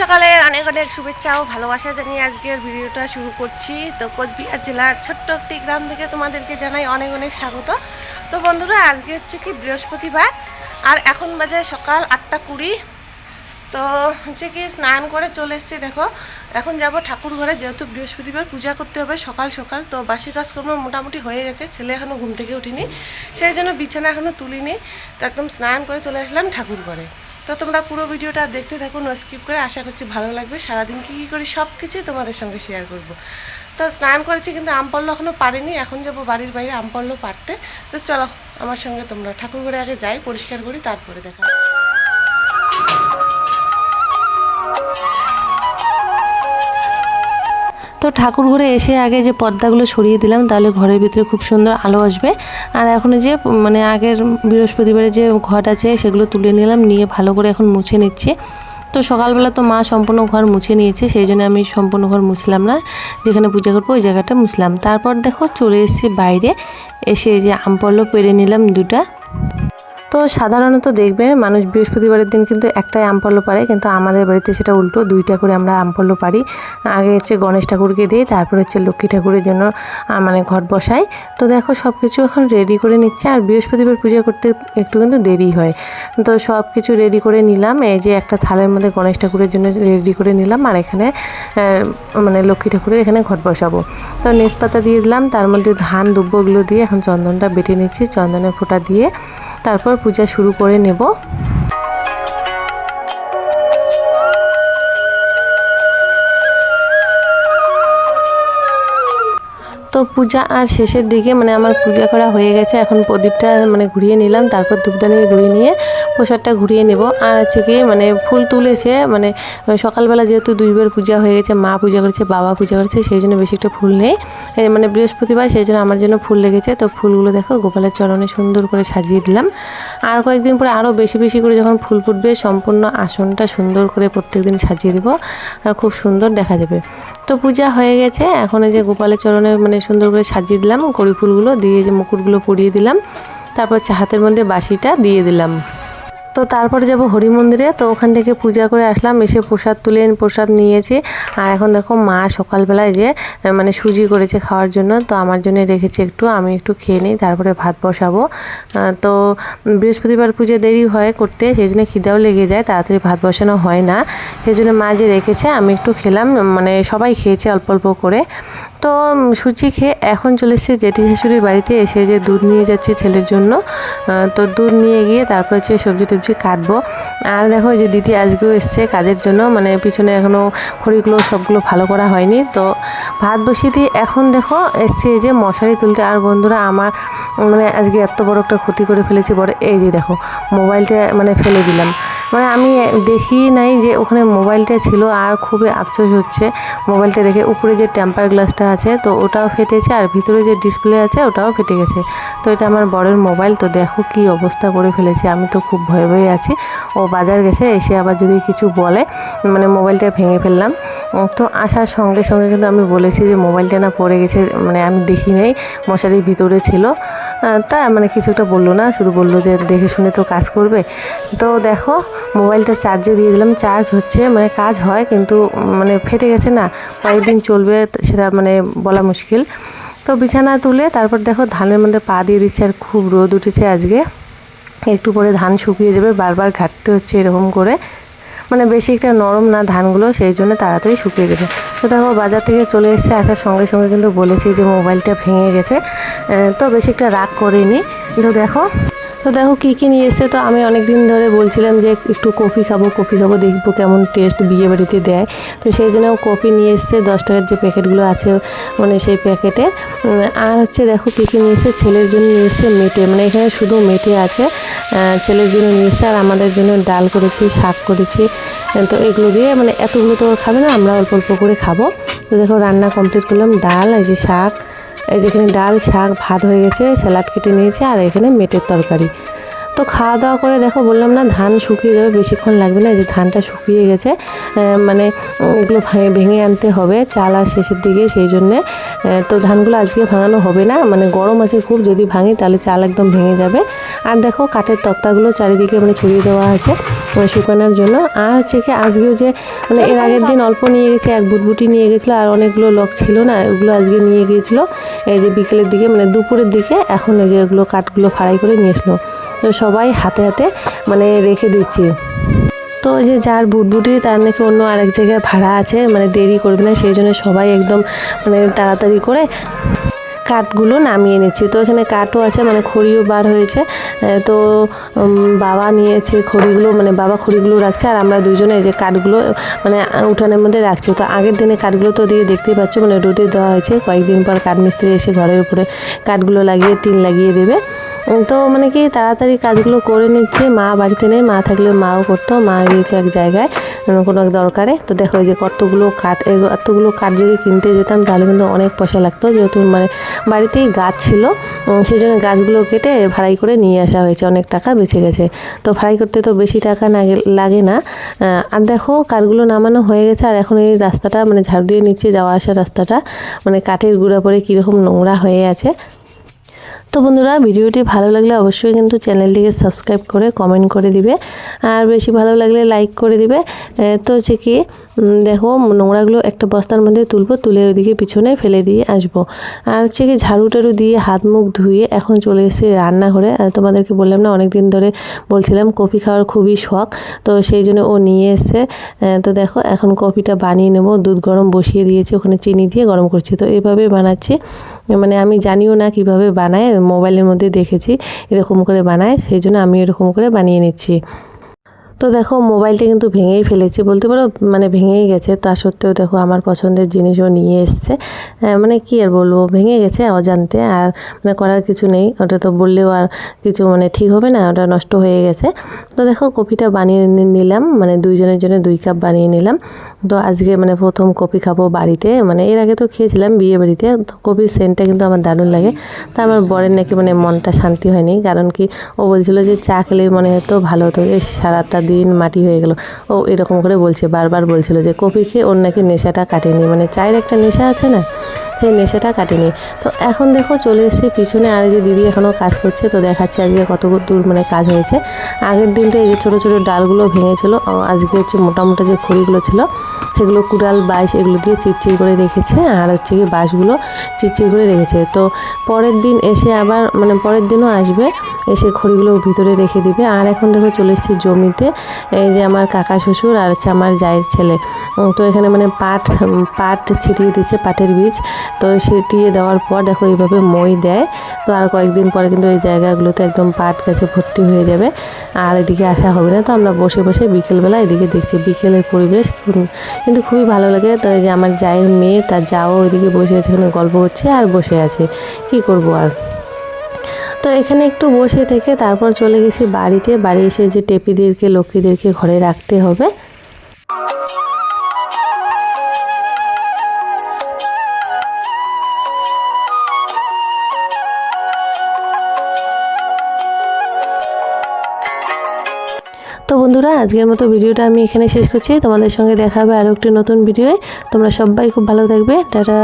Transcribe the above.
সকালে অনেক অনেক শুভেচ্ছা ও ভালোবাসা জানিয়ে আজকের ভিডিওটা শুরু করছি। তো কোচবিহার জেলার ছোট্ট একটি গ্রাম থেকে তোমাদেরকে জানাই অনেক অনেক স্বাগত। তো বন্ধুরা, আজকে হচ্ছে কি বৃহস্পতিবার, আর এখন বাজে সকাল আটটা কুড়ি। তো হচ্ছে কি স্নান করে চলে এসেছি, দেখো। এখন যাব ঠাকুর ঘরে, যেহেতু বৃহস্পতিবার পূজা করতে হবে সকাল সকাল, তো বাসি কাজকর্ম মোটামুটি হয়ে গেছে, ছেলে এখনও ঘুম থেকে উঠিনি, সেই জন্য বিছানা এখনও তুলিনি। তো একদম স্নান করে চলে আসলাম ঠাকুর ঘরে। তো তোমরা পুরো ভিডিওটা দেখতে থাকো নো স্কিপ করে। আশা করছি ভালো লাগবে। সারাদিন কী কী করি সব কিছুই তোমাদের সঙ্গে শেয়ার করব। তো স্নান করেছি কিন্তু আম আমপল্ল এখনও পারিনি। এখন যাব বাড়ির বাইরে আম আমপল্ল পারতে। তো চলো, আমার সঙ্গে তোমরা ঠাকুরঘরে আগে যাই, পরিষ্কার করি, তারপরে দেখা। তো ঠাকুর ঘরে এসে আগে যে পর্দাগুলো সরিয়ে দিলাম, তাহলে ঘরের ভিতরে খুব সুন্দর আলো আসবে। আর এখন যে মানে আগের বৃহস্পতিবারে যে ঘট আছে, সেগুলো তুলে নিলাম, নিয়ে ভালো করে এখন মুছে নিচ্ছি। তো সকালবেলা তো মা সম্পূর্ণ ঘর মুছে নিয়েছে, সেই জন্য আমি সম্পূর্ণ ঘর মুছলাম না। যেখানে পূজা করব, ওই জায়গাটা মুছলাম। তারপর দেখো চলে এসেছি বাইরে, এসে এই যে পড়ল পেরে নিলাম দুটা। তো সাধারণত দেখবে মানুষ বৃহস্পতিবারের দিন কিন্তু একটাই আম আমপল্ল পারে, কিন্তু আমাদের বাড়িতে সেটা উল্টো, দুইটা করে আমরা আমপল্ল পারি। আগে হচ্ছে গণেশ ঠাকুরকে দিই, তারপর হচ্ছে লক্ষ্মী ঠাকুরের জন্য মানে ঘট বসাই। তো দেখো সব কিছু এখন রেডি করে নিচ্ছে, আর বৃহস্পতিবার পূজা করতে একটু কিন্তু দেরি হয়। তো সব কিছু রেডি করে নিলাম, এই যে একটা থালের মধ্যে গণেশ ঠাকুরের জন্য রেডি করে নিলাম, আর এখানে মানে লক্ষ্মী ঠাকুরের এখানে ঘট বসাবো। তো নেসপাতা দিয়ে দিলাম, তার মধ্যে ধান দুব্বগুলো দিয়ে এখন চন্দনটা বেটে নিচ্ছি, চন্দনের ফোঁটা দিয়ে। তারপর পূজা শুরু করে নেব। তো পূজা আর শেষের দিকে মানে আমার পূজা করা হয়ে গেছে। এখন প্রদীপটা মানে ঘুরিয়ে নিলাম, তারপর ধূপদানি ঘুরিয়ে নিয়ে প্রসাদটা ঘুরিয়ে নেব। আর হচ্ছে কি মানে ফুল তুলেছে মানে সকালবেলা যেহেতু দুইবার পূজা হয়ে গেছে, মা পূজা করেছে, বাবা পূজা করেছে, সেই জন্য বেশি একটা ফুল নেই। মানে বৃহস্পতিবার, সেই জন্য আমার জন্য ফুল লেগেছে। তো ফুলগুলো দেখো, গোপালের চরণে সুন্দর করে সাজিয়ে দিলাম। আর কয়েকদিন পরে আরও বেশি বেশি করে যখন ফুল ফুটবে, সম্পূর্ণ আসনটা সুন্দর করে প্রত্যেকদিন সাজিয়ে দেবো। আর খুব সুন্দর দেখা যাবে। তো পূজা হয়ে গেছে, এখন এই যে গোপালের চরণে মানে সুন্দর করে সাজিয়ে দিলাম, কড়ি ফুলগুলো দিয়ে যে মুকুটগুলো পরিয়ে দিলাম। তারপর হচ্ছে হাতের মধ্যে বাসিটা দিয়ে দিলাম। তো তারপরে যাব হরি মন্দিরে তো ওখান থেকে পূজা করে আসলাম, এসে প্রসাদ তুলে, প্রসাদ নিয়েছি। আর এখন দেখো মা সকালবেলায় যে মানে সুজি করেছে খাওয়ার জন্য, তো আমার জন্য রেখেছে একটু, আমি একটু খেয়ে নিই, তারপরে ভাত বসাবো। তো বৃহস্পতিবার পুজো দেরি হয় করতে, সেই জন্য খিদাও লেগে যায়, তাড়াতাড়ি ভাত বসানো হয় না। সেই জন্য মা যে রেখেছে, আমি একটু খেলাম মানে সবাই খেয়েছে অল্প অল্প করে। তো সুচি খেয়ে এখন চলে এসেছে জেঠি শাশুড়ির বাড়িতে। এসে যে দুধ নিয়ে যাচ্ছে ছেলের জন্য। তো দুধ নিয়ে গিয়ে তারপর হচ্ছে সবজি টবজি কাটবো। আর দেখো যে দিদি আজকেও এসছে কাজের জন্য। মানে পিছনে এখনও খড়িগুলো সবগুলো ভালো করা হয়নি। তো ভাত বসিয়ে দিয়ে এখন দেখো এসছে যে মশারি তুলতে। আর বন্ধুরা, আমার মানে আজকে এত বড় একটা ক্ষতি করে ফেলেছি। বড় এই যে দেখো, মোবাইলটা মানে ফেলে দিলাম। মানে আমি দেখি নাই যে ওখানে মোবাইলটা ছিল আর খুবই আফসোস হচ্ছে। মোবাইলটা দেখে উপরে যে টেম্পার গ্লাসটা আছে, তো ওটাও ফেটেছে আর ভিতরে যে ডিসপ্লে আছে, ওটাও ফেটে গেছে। তো এটা আমার বড়ের মোবাইল, তো দেখো কি অবস্থা করে ফেলেছি। আমি তো খুব ভয়ে ভয়ে আছি। ও বাজার গেছে, এসে আবার যদি কিছু বলে মানে মোবাইলটা ভেঙে ফেললাম। তো আসার সঙ্গে সঙ্গে কিন্তু আমি বলেছি যে মোবাইলটা না পড়ে গেছে মানে আমি দেখি নাই মশারির ভিতরে ছিল। তা মানে কিছু একটা বলল না, শুধু বলল যে দেখে শুনে তো কাজ করবে। তো দেখো, মোবাইলটা চার্জে দিয়ে দিলাম চার্জ হচ্ছে মানে কাজ হয়, কিন্তু মানে ফেটে গেছে না, কয়েকদিন চলবে সেটা মানে বলা মুশকিল। তো বিছানা তুলে তারপর দেখো ধানের মধ্যে পা দিয়ে দিচ্ছে আর খুব রোদ উঠেছে আজকে। একটু পরে ধান শুকিয়ে যাবে, বারবার ঘাটতে হচ্ছে এরকম করে। মানে বেশি একটা নরম না ধানগুলো, সেই জন্য তাড়াতাড়ি শুকিয়ে গেছে। তো দেখো, বাজার থেকে চলে এসেছে, আসার সঙ্গে সঙ্গে কিন্তু বলেছি যে মোবাইলটা ভেঙে গেছে তো বেশি একটা রাগ করিনি। কিন্তু দেখো তো দেখো কী কী নিয়ে এসছে, তো আমি অনেক দিন ধরে বলছিলাম যে একটু কফি খাব কফি খাব, দেখব কেমন টেস্ট বিয়ে বাড়িতে দেয়। তো সেই জন্য কফি নিয়ে এসছে, দশ টাকার যে প্যাকেটগুলো আছে মানে সেই প্যাকেটে। আর হচ্ছে দেখো কী কী নিয়ে এসছে, ছেলের জন্য নিয়ে এসছে মেটে মানে এখানে শুধু মেটে আছে। ছেলের জন্য নিয়ে এসছে, আর আমাদের জন্য ডাল করেছি, শাক করেছি। তো এগুলো দিয়ে মানে এতগুলো তো খাবে না, আমরা অল্প অল্প করে খাব। তো দেখো রান্না কমপ্লিট করলাম, ডাল, এই যে শাক এই যেখানে ডাল শাক ভাত হয়ে গেছে স্যালাড কেটে নিয়েছে আর এখানে মেটের তরকারি। তো খাওয়া দাওয়া করে দেখো বললাম না, ধান শুকিয়ে যাবে, বেশিক্ষণ লাগবে না যে ধানটা শুকিয়ে গেছে। মানে এগুলো ভেঙে আনতে হবে, চাল আর শেষের দিকে, সেই জন্যে। তো ধানগুলো আজকে ভাঙানো হবে না মানে গরম আছে খুব, যদি ভাঙি তাহলে চাল একদম ভেঙে যাবে। আর দেখো কাঠের তক্তাগুলো চারিদিকে মানে ছড়িয়ে দেওয়া আছে মানে শুকানোর জন্য। আর হচ্ছে কি আজকেও যে মানে এর আগের দিন অল্প নিয়ে গেছে, এক বুটবুটি নিয়ে গেছিল, আর অনেকগুলো লোক ছিল না, ওগুলো আজকে নিয়ে গিয়েছিল। এই যে বিকেলের দিকে মানে দুপুরের দিকে, এখন এই যে ওগুলো কাঠগুলো ফাড়াই করে নিয়ে এসলো। সবাই হাতে হাতে মানে রেখে দিচ্ছি। তো যে যার বুটবুটি, তার নাকি অন্য আরেক জায়গায় ভাড়া আছে মানে দেরি করবে না সেই জন্য সবাই একদম মানে তাড়াতাড়ি করে কাঠগুলো নামিয়ে নিচ্ছি। তো এখানে কাঠও আছে মানে খড়িও বার হয়েছে। তো বাবা নিয়েছে খড়িগুলো মানে বাবা খড়িগুলো রাখছে, আর আমরা দুজনে যে কাঠগুলো মানে উঠানের মধ্যে রাখছি। তো আগের দিনে কাঠগুলো তো দিয়ে দেখতেই পাচ্ছ মানে রোদে দেওয়া হয়েছে। কয়েকদিন পর কাঠ মিস্ত্রি এসে ঘরের উপরে কাঠগুলো লাগিয়ে টিন লাগিয়ে দেবে। তো মানে কি তাড়াতাড়ি কাজগুলো করে নিচ্ছি। মা বাড়িতে নেই, মা থাকলে মাও করতো, মা গিয়েছে এক জায়গায় কোনো এক দরকারে। তো দেখো যে কতগুলো কাঠ এতগুলো কাঠ যদি কিনতে যেতাম, তাহলে কিন্তু অনেক পয়সা লাগতো। যেহেতু মানে বাড়িতেই গাছ ছিল সেই জন্য গাছগুলো কেটে ভাড়াই করে নিয়ে আসা হয়েছে, অনেক টাকা বেঁচে গেছে। তো ফ্রাই করতে তো বেশি টাকা না লাগে না। আর দেখো কাঠগুলো নামানো হয়ে গেছে, আর এখন এই রাস্তাটা মানে ঝাড়ু দিয়ে নিচে যাওয়া আসা রাস্তাটা। মানে কাঠের গুঁড়া পরে কীরকম নোংরা হয়ে আছে। তো বন্ধুরা ভিডিওটি ভালো লাগলে অবশ্যই কিন্তু চ্যানেলটিকে সাবস্ক্রাইব করে কমেন্ট করে দিবে। আর বেশি ভালো লাগলে লাইক করে দিবে। তো হচ্ছে কি দেখো নোংরাগুলো একটা বস্তার মধ্যে তুলবো তুলে ওইদিকে পিছনে ফেলে দিয়ে আসব। আর হচ্ছে কি ঝাড়ু টাড়ু দিয়ে হাত মুখ ধুয়ে এখন চলে এসেছি রান্নাঘরে। আর তোমাদেরকে বললাম না অনেক দিন ধরে বলছিলাম কফি খাওয়ার খুবই শখ তো সেই জন্য ও নিয়ে এসছে। এ, তো দেখো এখন কফিটা বানিয়ে নেব। দুধ গরম বসিয়ে দিয়েছি ওখানে চিনি দিয়ে গরম করছি। তো এভাবে বানাচ্ছি। মানে আমি জানিও না কীভাবে বানায় মোবাইলের মধ্যে দেখেছি এরকম করে বানায় সেই জন্য আমি এরকম করে বানিয়ে নিচ্ছি। তো দেখো মোবাইলটা কিন্তু ভেঙেই ফেলেছি বলতে পারো মানে ভেঙেই গেছে। তা সত্ত্বেও দেখো আমার পছন্দের জিনিসও নিয়ে এসছে। মানে কি আর বলব, ভেঙে গেছে অজান্তে আর মানে করার কিছু নেই। ওটা তো বললেও আর কিছু মানে ঠিক হবে না, ওটা নষ্ট হয়ে গেছে। তো দেখো কফিটা বানিয়ে নিলাম মানে দুইজনের জন্য দুই কাপ বানিয়ে নিলাম। তো আজকে মানে প্রথম কফি খাব বাড়িতে মানে এর আগে তো খেয়েছিলাম বিয়ে বাড়িতে। তো কফির সেন্টটা কিন্তু আমার দারুণ লাগে। তা আমার বরের নাকি মানে মনটা শান্তি হয়নি, কারণ কি ও বলছিল যে চা খেলে মনে হতো ভালো হতো এই সারাটা দিন মাটি হয়ে গেল। ও এরকম করে বলছে, বারবার বলছিল যে কফি খেয়ে ওর নাকি নেশাটা কাটেনি। মানে চায়ের একটা নেশা আছে না? সেই নেশাটা কাটেনি। তো এখন দেখো চলে এসেছি পিছনে, আর যে দিদি এখনও কাজ করছে, তো দেখাচ্ছে আজকে কত দূর মানে কাজ হয়েছে। আগের দিনটা এই যে ছোটো ছোটো ডালগুলো ভেঙেছিল আজকে হচ্ছে মোটা মোটা যে খড়িগুলো ছিল, সেগুলো কুড়াল, বাইশ এগুলো দিয়ে চিরচির করে রেখেছে, আর হচ্ছে কি বাঁশগুলো চিরচির করে রেখেছে। তো পরের দিন এসে আবার মানে পরের দিনও আসবে, এসে খড়িগুলো ভিতরে রেখে দিবে। আর এখন দেখো চলে এসেছি জমিতে এই যে আমার কাকা শ্বশুর আর হচ্ছে আমার জায়ের ছেলে। তো এখানে মানে পাট পাট ছিটিয়ে দিচ্ছে, পাটের বীজ। তো ছিটিয়ে দেওয়ার পর দেখো এইভাবে মই দেয়। তো আর কয়েকদিন পরে কিন্তু এই জায়গাগুলোতে একদম পাট গাছে ভর্তি হয়ে যাবে। আর এদিকে আসা হবে না, তো আমরা বসে বসে বিকেলবেলা এদিকে দেখছি বিকেলের পরিবেশ। কিন্তু খুবই ভালো লাগে। তো এই যে আমার জায়ের মেয়ে, তার যাও ওইদিকে বসে আছে, এখানে গল্প করছে আর বসে আছে। কি করব আর? তো এখানে একটু বসে থেকে তারপর চলে গেছি বাড়িতে। বাড়ি এসে যে টেপিদেরকে, লক্ষ্মীদেরকে ঘরে রাখতে হবে। তো বন্ধুরা, আজকের মতো ভিডিওটা আমি এখানে শেষ করছি। তোমাদের সঙ্গে দেখা হবে আরও একটি নতুন ভিডিওয়ে। তোমরা সবাই খুব ভালো থাকবে। টাটা।